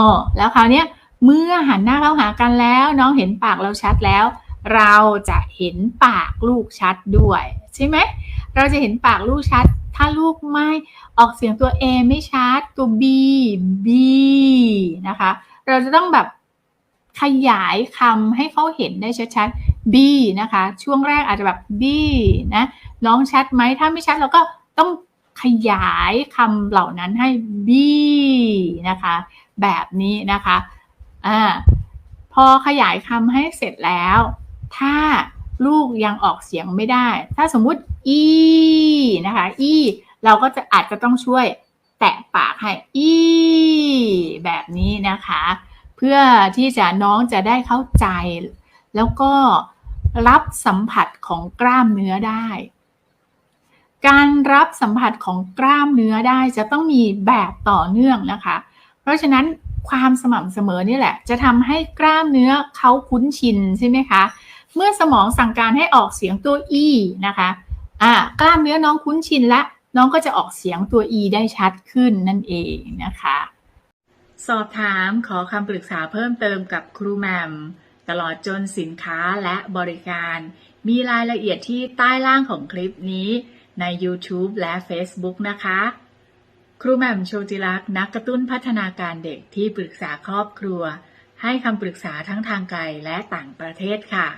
ออแล้วคราวนี้เมื่อหันหน้าเข้าหากันแล้ว น้องเห็นปากเราชัดแล้ว เราจะเห็นปากลูกชัดด้วย ใช่ไหมเราจะเห็นปากลูกชัด ถ้าลูกไม่ออกเสียงตัว A ไม่ชัดตัว B B นะคะ เราจะต้องแบบขยายคำให้เขาเห็นได้ชัดๆ B นะคะ ช่วงแรกอาจจะแบบ B นะน้องชัดไหมถ้าไม่ชัดเราก็ ขยายคำเหล่านั้นให้ B นะคะ แบบนี้นะคะอ่าพอขยายคำให้เสร็จแล้ว ถ้าลูกยังออกเสียงไม่ได้ ถ้าสมมุติ e นะคะ e เราก็จะอาจจะต้องช่วยแตะปากให้ e แบบนี้นะคะ เพื่อที่จะน้องจะได้เข้าใจ แล้วก็รับสัมผัสของกล้ามเนื้อได้ การรับสัมผัสของกล้ามเนื้อได้จะต้องมีแบบต่อเนื่องนะคะ เพราะฉะนั้นความสม่ำเสมอนี่แหละ จะทำให้กล้ามเนื้อเขาคุ้นชินใช่ไหมคะ เมื่อสมองสั่งการให้ออกเสียงตัว e นะคะอ่ากล้ามเนื้อน้องคุ้นชินและ น้องก็จะออกเสียงตัว e ได้ชัดขึ้นนั่นเองนะคะ สอบถามขอคำปรึกษาเพิ่มเติมกับครูแหมมตลอดจนสินค้าและบริการ มีรายละเอียดที่ใต้ล่างของคลิปนี้ ใน YouTube และ Facebook นะคะ ครูแหม่มโชติลักษณ์นักกระตุ้นพัฒนาการเด็กที่ปรึกษาครอบครัว ให้คำปรึกษาทั้งทางไกลและต่างประเทศค่ะ